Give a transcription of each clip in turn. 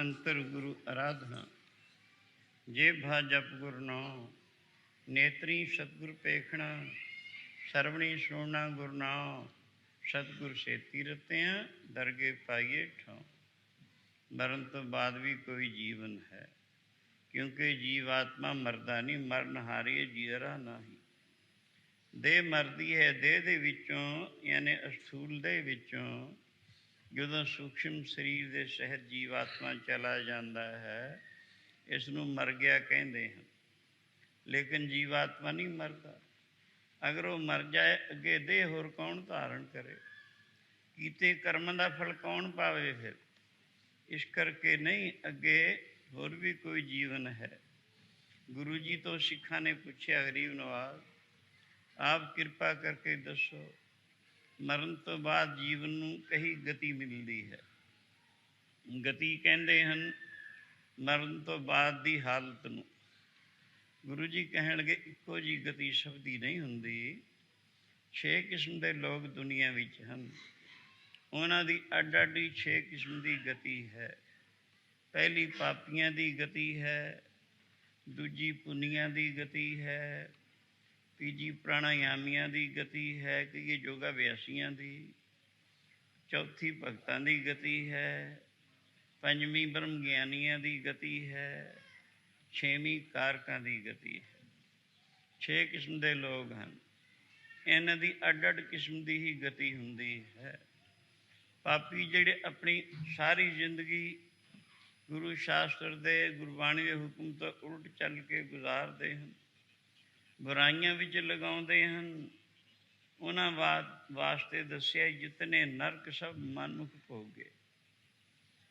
ਅੰਤਰ ਗੁਰੂ ਆਰਾਧਨਾ ਜੇ ਭਾ ਜਪ ਗੁਰ ਨਾਮ ਨੇਤਰੀ ਸਤਿਗੁਰ ਪੇਖਣਾ ਸਰਵਣੀ ਸੁਣਨਾ ਗੁਰ ਨਾਮ ਸਤਿਗੁਰ ਸੇ ਤੀਰਤਿਆਂ ਦਰਗੇ ਪਾਈਏ ਠਾਂ ਮਰਨ ਤੋਂ ਬਾਅਦ ਵੀ ਕੋਈ ਜੀਵਨ ਹੈ ਕਿਉਂਕਿ ਜੀਵਾਤਮਾ ਮਰਦਾ ਨਹੀਂ ਮਰਨ ਹਾਰੀ ਜੀਰਾ ਨਹੀਂ ਦੇਹ ਮਰਦੀ ਹੈ ਦੇਹ ਦੇ ਵਿੱਚੋਂ ਯਾਨੀ ਅਸਥੂਲ ਦੇ ਵਿੱਚੋਂ ਜਦੋਂ ਸੂਖਸ਼ਮ ਸਰੀਰ ਦੇ ਸਹਿਤ ਜੀਵਾਤਮਾ ਚਲਾ ਜਾਂਦਾ ਹੈ ਇਸ ਨੂੰ ਮਰ ਗਿਆ ਕਹਿੰਦੇ ਹਨ। ਲੇਕਿਨ ਜੀਵਾਤਮਾ ਨਹੀਂ ਮਰਦਾ। ਅਗਰ ਉਹ ਮਰ ਜਾਏ, ਅੱਗੇ ਦੇਹ ਹੋਰ ਕੌਣ ਧਾਰਨ ਕਰੇ? ਕੀਤੇ ਕਰਮ ਦਾ ਫਲ ਕੌਣ ਪਾਵੇ ਫਿਰ? ਇਸ ਕਰਕੇ ਨਹੀਂ, ਅੱਗੇ ਹੋਰ ਵੀ ਕੋਈ ਜੀਵਨ ਹੈ। ਗੁਰੂ ਜੀ ਤੋਂ ਸਿੱਖਾਂ ਨੇ ਪੁੱਛਿਆ ਗਰੀਬ ਨਵਾਜ਼ ਆਪ ਕਿਰਪਾ ਕਰਕੇ ਦੱਸੋ ਮਰਨ ਤੋਂ ਬਾਅਦ ਜੀਵਨ ਨੂੰ ਕਹੀ ਗਤੀ ਮਿਲਦੀ ਹੈ। ਗਤੀ ਕਹਿੰਦੇ ਹਨ, ਮਰਨ ਤੋਂ ਬਾਅਦ ਦੀ ਹਾਲਤ ਨੂੰ। ਗੁਰੂ ਜੀ ਕਹਿਣਗੇ, ਇੱਕੋ ਜੀ ਗਤੀ ਸਭ ਦੀ ਨਹੀਂ ਹੁੰਦੀ। ਛੇ ਕਿਸਮ ਦੇ ਲੋਕ ਦੁਨੀਆ ਵਿੱਚ ਹਨ। ਉਹਨਾਂ ਦੀ ਅੱਡ ਅੱਡੀ ਛੇ ਕਿਸਮ ਦੀ ਗਤੀ ਹੈ। ਪਹਿਲੀ ਪਾਪੀਆਂ ਦੀ ਗਤੀ ਹੈ, ਦੂਜੀ ਪੁੰਨੀਆਂ ਦੀ ਗਤੀ ਹੈ ਤੀਜੀ ਪ੍ਰਾਣਾਯਾਮੀਆਂ ਦੀ ਗਤੀ ਹੈ ਕਿ ਇਹ ਯੋਗਾ ਵਿਆਸੀਆਂ ਦੀ? ਚੌਥੀ ਭਗਤਾਂ ਦੀ ਗਤੀ ਹੈ। ਪੰਜਵੀਂ ਬ੍ਰਹਮ ਗਿਆਨੀਆਂ ਦੀ ਗਤੀ ਹੈ। ਛੇਵੀਂ ਕਾਰਕਾਂ ਦੀ ਗਤੀ ਹੈ। ਛੇ ਕਿਸਮ ਦੇ ਲੋਕ ਹਨ। ਇਹਨਾਂ ਦੀ ਅੱਡ ਅੱਡ ਕਿਸਮ ਦੀ ਹੀ ਗਤੀ ਹੁੰਦੀ ਹੈ। ਪਾਪੀ ਜਿਹੜੇ ਆਪਣੀ ਸਾਰੀ ਜ਼ਿੰਦਗੀ ਗੁਰੂ ਸ਼ਾਸਤਰ ਦੇ ਗੁਰਬਾਣੀ ਦੇ ਹੁਕਮ ਤੋਂ ਉਲਟ ਚੱਲ ਕੇ ਗੁਜ਼ਾਰਦੇ ਹਨ ਬੁਰਾਈਆਂ ਵਿੱਚ ਲਗਾਉਂਦੇ ਹਨ। ਉਹਨਾਂ ਵਾਸਤੇ ਦੱਸਿਆ, ਜਿਤਨੇ ਨਰਕ ਸਭ ਮਨੁੱਖ ਭੋਗੇ।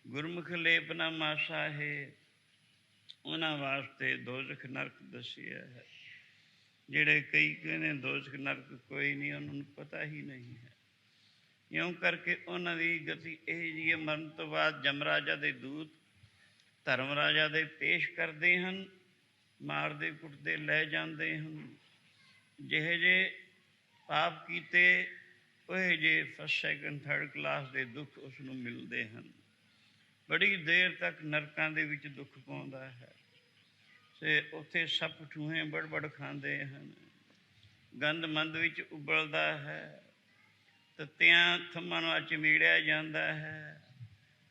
ਗੁਰਮੁਖ ਲੇਪਨਾ ਮਾਸਾ ਹੈ। ਉਹਨਾਂ ਵਾਸਤੇ ਦੋਜ਼ਖ ਨਰਕ ਦੱਸਿਆ ਹੈ। ਜਿਹੜੇ ਕਈ ਕਹਿੰਦੇ ਦੋਜ਼ਖ ਨਰਕ ਕੋਈ ਨਹੀਂ, ਉਹਨਾਂ ਨੂੰ ਪਤਾ ਹੀ ਨਹੀਂ ਹੈ। ਇਉਂ ਕਰਕੇ ਉਹਨਾਂ ਦੀ ਗਤੀ ਇਹ ਜੀ ਮਰਨ ਤੋਂ ਬਾਅਦ ਜਮਰਾਜਾ ਦੇ ਦੂਤ ਧਰਮ ਰਾਜਾ ਦੇ ਪੇਸ਼ ਕਰਦੇ ਹਨ। ਮਾਰਦੇ ਕੁੱਟਦੇ ਲੈ ਜਾਂਦੇ ਹਨ। ਜਿਹੇ ਜੇ ਪਾਪ ਕੀਤੇ, ਉਹ ਜੇ ਫਸਟ ਸੈਕੰਡ ਥਰਡ ਕਲਾਸ ਦੇ ਦੁੱਖ ਉਸ ਨੂੰ ਮਿਲਦੇ ਹਨ। ਬੜੀ ਦੇਰ ਤੱਕ ਨਰਕਾਂ ਦੇ ਵਿੱਚ ਦੁੱਖ ਪਾਉਂਦਾ ਹੈ। ਤੇ ਉੱਥੇ ਸੱਪ ਠੂਹੇ ਬੜਬੜ ਖਾਂਦੇ ਹਨ। ਗੰਦ ਮੰਦ ਵਿੱਚ ਉਬਲਦਾ ਹੈ। ਤਤਿਆਂ ਥੰਮਾਂ ਨੂੰ ਚਮੀੜਿਆ ਜਾਂਦਾ ਹੈ।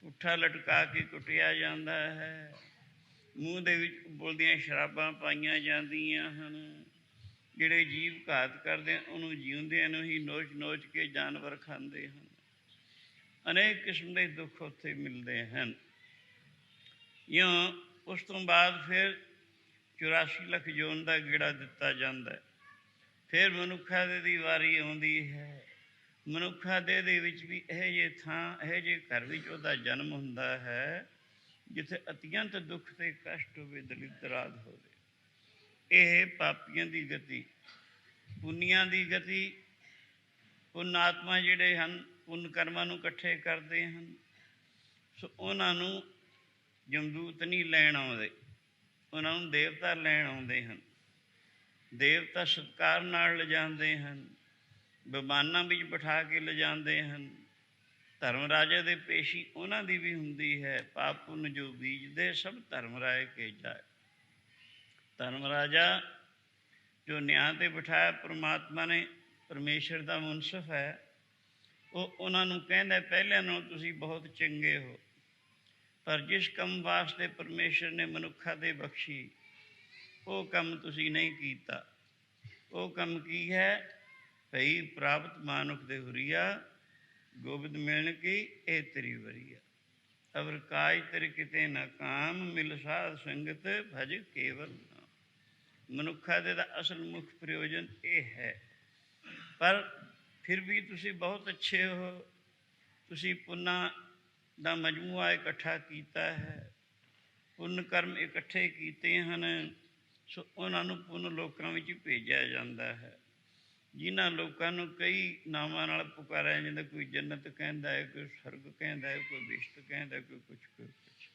ਪੁੱਠਾ ਲਟਕਾ ਕੇ ਕੁੱਟਿਆ ਜਾਂਦਾ ਹੈ। ਮੂੰਹ ਦੇ ਵਿੱਚ ਉਬਲਦੀਆਂ ਸ਼ਰਾਬਾਂ ਪਾਈਆਂ ਜਾਂਦੀਆਂ ਹਨ। ਜਿਹੜੇ ਜੀਵ ਘਾਤ ਕਰਦੇ ਉਹਨੂੰ ਜਿਉਂਦਿਆਂ ਨੂੰ ਹੀ ਨੋਚ-ਨੋਚ ਕੇ ਜਾਨਵਰ ਖਾਂਦੇ ਹਨ। ਅਨੇਕ ਕਿਸਮ ਦੇ ਦੁੱਖ ਉੱਥੇ ਮਿਲਦੇ ਹਨ। ਇਉਂ ਉਸ ਤੋਂ ਬਾਅਦ ਫਿਰ 84 ਲੱਖ ਜੋਨ ਦਾ ਗੇੜਾ ਦਿੱਤਾ ਜਾਂਦਾ ਹੈ। ਫਿਰ ਮਨੁੱਖਾ ਦੇ ਦੀ ਵਾਰੀ ਆਉਂਦੀ ਹੈ। ਮਨੁੱਖਾ ਦੇ ਦੇ ਵਿੱਚ ਵੀ ਇਹ ਜੇ ਥਾਂ, ਇਹ ਜੇ ਘਰ ਵਿੱਚ ਉਹਦਾ ਜਨਮ ਹੁੰਦਾ ਹੈ। ਜਿੱਥੇ ਅਤਿਅੰਤ ਦੁੱਖ ਤੇ ਕਸ਼ਟ ਹੋਵੇ, ਦਲਿਤ ਰਾਜ ਹੋਵੇ। ਇਹ ਪਾਪੀਆਂ ਦੀ ਗਤੀ, ਪੁੰਨੀਆਂ ਦੀ ਗਤੀ, ਪੁੰਨ ਆਤਮਾ ਜਿਹੜੇ ਹਨ, ਪੁੰਨ ਕਰਮਾਂ ਨੂੰ ਇਕੱਠੇ ਕਰਦੇ ਹਨ। ਸੋ ਉਹਨਾਂ ਨੂੰ ਜਮਦੂਤ ਨਹੀਂ ਲੈਣ ਆਉਂਦੇ। ਉਹਨਾਂ ਨੂੰ ਦੇਵਤਾ ਲੈਣ ਆਉਂਦੇ ਹਨ। ਦੇਵਤਾ ਸਤਕਾਰ ਨਾਲ ਲਿਜਾਂਦੇ ਹਨ। ਬਿਮਾਨਾਂ ਵਿੱਚ ਬਿਠਾ ਕੇ ਲਿਜਾਂਦੇ ਹਨ। ਧਰਮ ਰਾਜੇ ਦੇ ਪੇਸ਼ੀ ਉਹਨਾਂ ਦੀ ਵੀ ਹੁੰਦੀ ਹੈ, ਪਾਪ ਪੁੰਨ ਜੋ ਬੀਜਦੇ ਸਭ ਧਰਮ ਰਾਏ ਕੇ ਜਾਏ। ਧਰਮ ਰਾਜਾ ਜੋ ਨਿਆਂ ਤੇ ਬਿਠਾਇਆ ਪ੍ਰਮਾਤਮਾ ਨੇ, ਪਰਮੇਸ਼ਰ ਦਾ ਮੁਨਸਫ ਹੈ, ਉਹ ਉਹਨਾਂ ਨੂੰ ਕਹਿੰਦਾ, ਪਹਿਲਿਆਂ ਨਾਲੋਂ ਤੁਸੀਂ ਬਹੁਤ ਚੰਗੇ ਹੋ, ਪਰ ਜਿਸ ਕੰਮ ਵਾਸਤੇ ਪਰਮੇਸ਼ਰ ਨੇ ਮਨੁੱਖਾ ਦੇ ਬਖਸ਼ੀ, ਉਹ ਕੰਮ ਤੁਸੀਂ ਨਹੀਂ ਕੀਤਾ। ਉਹ ਕੰਮ ਕੀ ਹੈ? ਭਈ ਪ੍ਰਾਪਤ ਮਾਨੁਖ ਦੇ ਹੁਰੀਆ ਗੋਬਿੰਦ ਮਿਲਣ ਕੀ? ਇਹ ਤੇਰੀ ਵਰੀਆ ਅਵਰ ਕਾਜ ਤੇਰੇ ਕਿਤੇ ਨਾ ਕਾਮ, ਮਿਲ ਸਾਧ ਸੰਗਤ ਭਜ ਕੇਵਲ ਮਨੁੱਖਾ ਦੇ ਦਾ ਅਸਲ ਮੁੱਖ ਪ੍ਰਯੋਜਨ ਇਹ ਹੈ। ਪਰ ਫਿਰ ਵੀ ਤੁਸੀਂ ਬਹੁਤ ਅੱਛੇ ਹੋ। ਤੁਸੀਂ ਪੁੰਨਾ ਦਾ ਮਜਮੂਆ ਇਕੱਠਾ ਕੀਤਾ ਹੈ। ਪੁੰਨ ਕਰਮ ਇਕੱਠੇ ਕੀਤੇ ਹਨ, ਸੋ ਉਹਨਾਂ ਨੂੰ ਪੁੰਨ ਲੋਕਾਂ ਵਿੱਚ ਭੇਜਿਆ ਜਾਂਦਾ ਹੈ। ਜਿਨ੍ਹਾਂ ਲੋਕਾਂ ਨੂੰ ਕਈ ਨਾਵਾਂ ਨਾਲ ਪੁਕਾਰਿਆ ਜਾਂਦਾ, ਕੋਈ ਜੰਨਤ ਕਹਿੰਦਾ ਹੈ, ਕੋਈ ਸਰਗ ਕਹਿੰਦਾ ਹੈ, ਕੋਈ ਵਿਸ਼ਟ ਕਹਿੰਦਾ ਕੋਈ ਕੁਝ ਕੋਈ ਕੁਝ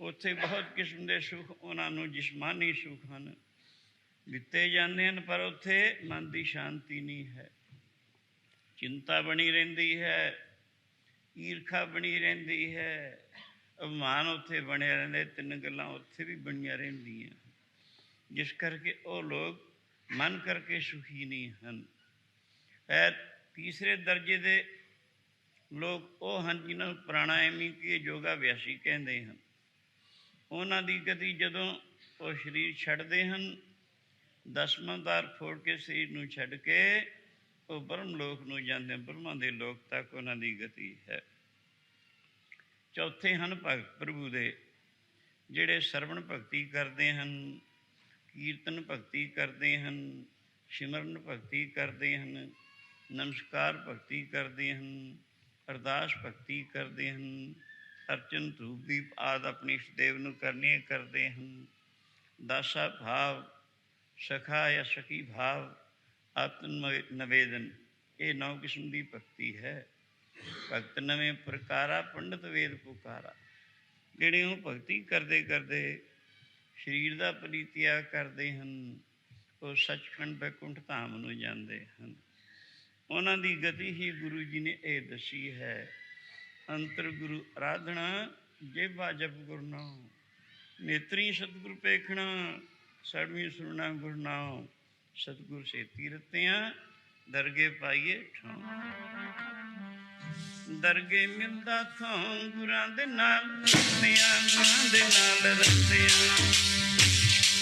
ਉੱਥੇ ਬਹੁਤ ਕਿਸਮ ਦੇ ਸੁੱਖ, ਉਹਨਾਂ ਨੂੰ ਜਿਸਮਾਨੀ ਸੁੱਖ ਹਨ। ਦਿੱਤੇ ਜਾਂਦੇ ਹਨ, ਪਰ ਉੱਥੇ ਮਨ ਦੀ ਸ਼ਾਂਤੀ ਨਹੀਂ ਹੈ। ਚਿੰਤਾ ਬਣੀ ਰਹਿੰਦੀ ਹੈ, ਈਰਖਾ ਬਣੀ ਰਹਿੰਦੀ ਹੈ, ਅਭਿਮਾਨ ਉੱਥੇ ਬਣਿਆ ਰਹਿੰਦਾ ਤਿੰਨ ਗੱਲਾਂ ਉੱਥੇ ਵੀ ਬਣੀਆਂ ਰਹਿੰਦੀਆਂ ਜਿਸ ਕਰਕੇ ਉਹ ਲੋਕ ਮਨ ਕਰਕੇ ਸੁਖੀ ਨਹੀਂ ਹਨ। ਇਹ ਤੀਸਰੇ ਦਰਜੇ ਦੇ ਲੋਕ ਉਹ ਹਨ ਜਿਨ੍ਹਾਂ ਨੂੰ ਪ੍ਰਾਣਾਯਾਮੀ ਕੀ ਯੋਗਾ ਅਭਿਆਸੀ ਕਹਿੰਦੇ ਹਨ। ਉਹਨਾਂ ਦੀ ਗਤੀ ਜਦੋਂ ਉਹ ਸਰੀਰ ਛੱਡਦੇ ਹਨ, ਦਸਵਾਂ ਫੋੜ ਕੇ ਸਰੀਰ ਨੂੰ ਛੱਡ ਕੇ ਉਹ ਬ੍ਰਹਮ ਲੋਕ ਨੂੰ ਜਾਂਦੇ ਬ੍ਰਹਮਾ ਦੇ ਲੋਕ ਤੱਕ ਉਹਨਾਂ ਦੀ ਗਤੀ ਹੈ। ਚੌਥੇ ਹਨ ਭਗਤ ਪ੍ਰਭੂ ਦੇ, ਜਿਹੜੇ ਸਰਵਣ ਭਗਤੀ ਕਰਦੇ ਹਨ। ਕੀਰਤਨ ਭਗਤੀ ਕਰਦੇ ਹਨ, ਸਿਮਰਨ ਭਗਤੀ ਕਰਦੇ ਹਨ, ਨਮਸਕਾਰ ਭਗਤੀ ਕਰਦੇ ਹਨ, ਅਰਦਾਸ ਭਗਤੀ ਕਰਦੇ ਹਨ, ਅਰਚਨ ਧੂਪ ਦੀਪ ਆਦ ਆਪਣੀ ਇਸ਼ਟਦੇਵ ਨੂੰ ਕਰਨੀ ਕਰਦੇ ਹਨ। ਦਾਸਾ ਭਾਵ, ਸਖਾ ਜਾਂ ਸਖੀ ਭਾਵ, ਆਤਮ ਨਵੇਦਨ, ਇਹ ਨੌ ਕਿਸਮ ਦੀ ਭਗਤੀ ਹੈ। ਭਗਤ ਨਵੇਂ ਪ੍ਰਕਾਰਾ ਪੰਡਤ ਵੇਦ ਪੁਕਾਰਾ। ਜਿਹੜੇ ਉਹ ਭਗਤੀ ਕਰਦੇ ਕਰਦੇ ਸਰੀਰ ਦਾ ਪਰਿਤਿਆਗ ਕਰਦੇ ਹਨ, ਉਹ ਸੱਚਖੰਡ ਬੈਕੁੰਠ ਧਾਮ ਨੂੰ ਜਾਂਦੇ ਹਨ। ਉਹਨਾਂ ਦੀ ਗਤੀ ਹੀ ਗੁਰੂ ਜੀ ਨੇ ਇਹ ਦੱਸੀ ਹੈ। ਅੰਤਰ ਗੁਰੂ ਆਰਾਧਨਾ, ਜੇਬਾ ਜਪ ਗੁਰੂ ਨੇਤਰੀ ਸਤਿਗੁਰ ਪੇਖਣਾ ਸੜਵੀਂ ਸੁਣਨਾ ਗੁਰੂ ਸਤਿਗੁਰ ਸੇ ਤੀਰਤਿਆਂ ਦਰਗੇ ਪਾਈਏ ਠਾਂ ਦਰਗੇ ਮਿਲਦਾ ਥਾਂ ਗੁਰਾਂ ਦੇ ਨਾਲ, ਰਸਤਿਆਂ, ਗੁਰਾਂ ਦੇ ਨਾਲ ਰਸਤਿਆਂ।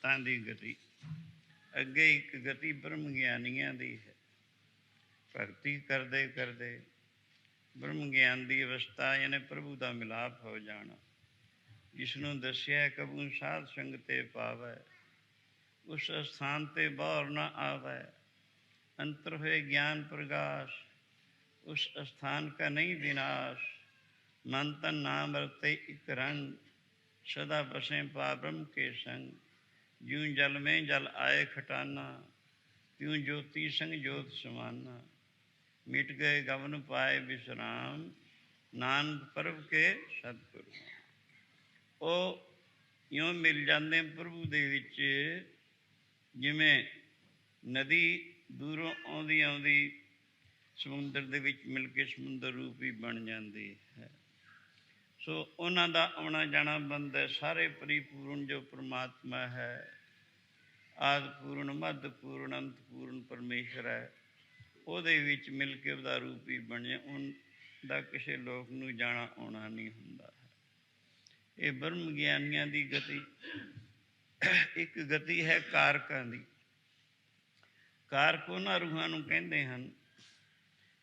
ਸੰਤਾਂ ਦੀ ਗਤੀ। ਅੱਗੇ ਇੱਕ ਗਤੀ ਬ੍ਰਹਮ ਗਿਆਨੀਆਂ ਦੀ ਹੈ। ਭਗਤੀ ਕਰਦੇ ਕਰਦੇ ਬ੍ਰਹਮ ਗਿਆਨ ਦੀ ਅਵਸਥਾ ਯਾਨੀ ਪ੍ਰਭੂ ਦਾ ਮਿਲਾਪ ਹੋ ਜਾਣਾ। ਜਿਸ ਨੂੰ ਦੱਸਿਆ ਕਬੂ ਸਾਧ ਸੰਗ ਤੇ ਪਾਵੇ, ਉਸ ਸਥਾਨ ਤੇ ਬਾਹਰ ਨਾ ਆਵੈ। ਅੰਤਰ ਹੋਏ ਗਿਆਨ ਪ੍ਰਗਾਸ਼, ਉਸ ਸਥਾਨ ਕਾ ਨਹੀਂ ਵਿਨਾਸ਼। ਮੰਤਨ ਤਨ ਨਾਮ ਰਤੇ ਇਕ ਰੰਗ, ਸਦਾ ਬਸੇ ਪਾ ਬ੍ਰਹਮ ਕੇ ਸੰਗ। ਜਿਉ ਜਲ ਮੈਂ ਜਲ ਆਏ ਖਟਾਨਾ, ਤਿਉ ਜੋਤੀ ਸੰਗ ਜੋਤ ਸਮਾਨਾ। ਮਿਟ ਗਏ ਗਵਨ ਪਾਏ ਵਿਸਰਾਮ ਨਾਨਕ ਪ੍ਰਭ ਕੇ ਸਤਿਗੁਰੂ। ਉਹ ਇਉਂ ਮਿਲ ਜਾਂਦੇ ਪ੍ਰਭੂ ਦੇ ਵਿੱਚ, ਜਿਵੇਂ ਨਦੀ ਦੂਰੋਂ ਆਉਂਦੀ ਆਉਂਦੀ ਸਮੁੰਦਰ ਦੇ ਵਿੱਚ ਮਿਲ ਕੇ ਸਮੁੰਦਰ ਰੂਪ ਹੀ ਬਣ ਜਾਂਦੀ ਹੈ। ਸੋ ਉਹਨਾਂ ਦਾ ਆਉਣਾ ਜਾਣਾ ਬੰਦ ਹੈ। ਸਾਰੇ ਪਰਿਪੂਰਨ ਜੋ ਪ੍ਰਮਾਤਮਾ ਹੈ, ਆਦ ਪੂਰਨ, ਮੱਧ ਪੂਰਨ, ਅੰਤ ਪੂਰਨ ਪਰਮੇਸ਼ਰ ਹੈ, ਉਹਦੇ ਵਿੱਚ ਮਿਲ ਕੇ ਉਹਦਾ ਰੂਪ ਹੀ ਬਣਿਆ। ਉਹਦਾ ਕਿਸੇ ਲੋਕ ਨੂੰ ਜਾਣਾ ਆਉਣਾ ਨਹੀਂ ਹੁੰਦਾ। ਇਹ ਬ੍ਰਹਮ ਗਿਆਨੀਆਂ ਦੀ ਗਤੀ, ਇੱਕ ਗਤੀ ਹੈ ਕਾਰਕਾਂ ਦੀ। ਕਾਰਕ ਉਹਨਾਂ ਰੂਹਾਂ ਨੂੰ ਕਹਿੰਦੇ ਹਨ,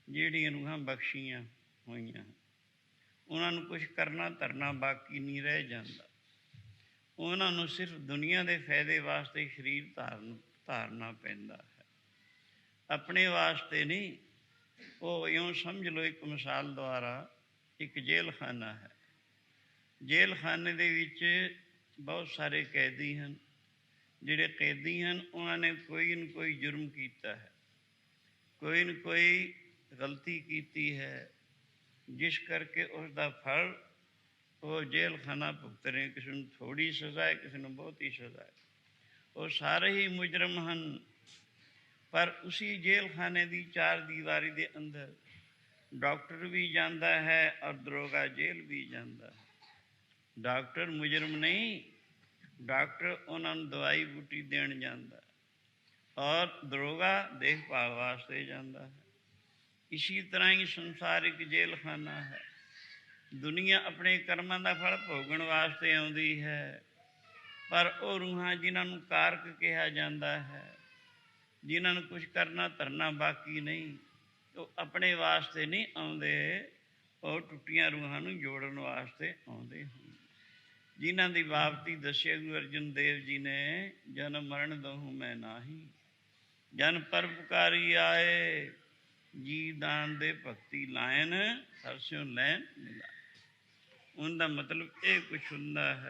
ਜਿਹੜੀਆਂ ਰੂਹਾਂ ਬਖਸ਼ੀਆਂ ਹੋਈਆਂ ਉਹਨਾਂ ਨੂੰ ਕੁਝ ਕਰਨਾ ਧਰਨਾ ਬਾਕੀ ਨਹੀਂ ਰਹਿ ਜਾਂਦਾ। ਉਹਨਾਂ ਨੂੰ ਸਿਰਫ ਦੁਨੀਆ ਦੇ ਫਾਇਦੇ ਵਾਸਤੇ ਸਰੀਰ ਧਾਰਨ, ਧਾਰਨਾ ਪੈਂਦਾ ਹੈ। ਆਪਣੇ ਵਾਸਤੇ ਨਹੀਂ, ਉਹ ਇਉਂ ਸਮਝ ਲਓ ਇੱਕ ਮਿਸਾਲ ਦੁਆਰਾ ਇੱਕ ਜੇਲ੍ਹ ਹੈ। ਜੇਲ੍ਹ ਦੇ ਵਿੱਚ ਬਹੁਤ ਸਾਰੇ ਕੈਦੀ ਹਨ। ਜਿਹੜੇ ਕੈਦੀ ਹਨ, ਉਹਨਾਂ ਨੇ ਕੋਈ ਨਾ ਕੋਈ ਜੁਰਮ ਕੀਤਾ ਹੈ। ਕੋਈ ਨਾ ਕੋਈ ਗਲਤੀ ਕੀਤੀ ਹੈ। ਜਿਸ ਕਰਕੇ ਉਸ ਦਾ ਫਲ, ਉਹ ਜੇਲ੍ਹ ਖਾਨਾ ਭੁਗਤ ਰਹੇ ਕਿਸੇ ਨੂੰ ਥੋੜੀ ਸਜ਼ਾ ਹੈ, ਕਿਸੇ ਨੂੰ ਬਹੁਤੀ ਸਜ਼ਾ ਹੈ। ਉਹ ਸਾਰੇ ਹੀ ਮੁਜਰਮ ਹਨ, ਪਰ ਉਸੇ ਜੇਲ੍ਹ ਖਾਨੇ ਦੀ ਚਾਰ ਦੀਵਾਰੀ ਦੇ ਅੰਦਰ ਡਾਕਟਰ ਵੀ ਜਾਂਦਾ ਹੈ ਔਰ ਦਰੋਗਾ ਜੇਲ੍ਹ ਵੀ ਜਾਂਦਾ ਹੈ। ਡਾਕਟਰ ਮੁਜਰਮ ਨਹੀਂ, ਡਾਕਟਰ ਉਹਨਾਂ ਨੂੰ ਦਵਾਈ ਬੂਟੀ ਦੇਣ ਜਾਂਦਾ ਔਰ ਦਰੋਗਾ ਦੇਖਭਾਲ ਵਾਸਤੇ ਜਾਂਦਾ ਹੈ। ਇਸੇ ਤਰ੍ਹਾਂ ਹੀ ਸੰਸਾਰਿਕ ਜੇਲਖਾਨਾ ਹੈ। ਦੁਨੀਆ ਆਪਣੇ ਕਰਮਾਂ ਦਾ ਫਲ ਭੋਗਣ ਵਾਸਤੇ ਆਉਂਦੀ ਹੈ, ਪਰ ਉਹ ਰੂਹਾਂ ਜਿਨ੍ਹਾਂ ਨੂੰ ਕਾਰਕ ਕਿਹਾ ਜਾਂਦਾ ਹੈ, ਜਿਨ੍ਹਾਂ ਨੂੰ ਕੁਝ ਕਰਨਾ ਧਰਨਾ ਬਾਕੀ ਨਹੀਂ, ਉਹ ਆਪਣੇ ਵਾਸਤੇ ਨਹੀਂ ਆਉਂਦੇ, ਉਹ ਟੁੱਟੀਆਂ ਰੂਹਾਂ ਨੂੰ ਜੋੜਨ ਵਾਸਤੇ ਆਉਂਦੇ ਹਨ। ਜਿਨ੍ਹਾਂ ਦੀ ਬਾਬਤੀ ਦੱਸਿਆ ਗੁਰੂ ਅਰਜਨ ਦੇਵ ਜੀ ਨੇ, ਜਨਮ ਮਰਨ ਦਹੂ ਮੈਂ ਨਾਹੀ, ਜਨ ਪਰਪਕਾਰੀ ਆਏ ਜੀ ਦਾਨ ਦੇ ਭਗਤੀ ਲਾਇਨ ਹਰਸਿਓ ਲੈਨ ਮਿਲਾ। ਉਹਦਾ ਮਤਲਬ ਇਹ ਕੁਛ ਹੁੰਦਾ ਹੈ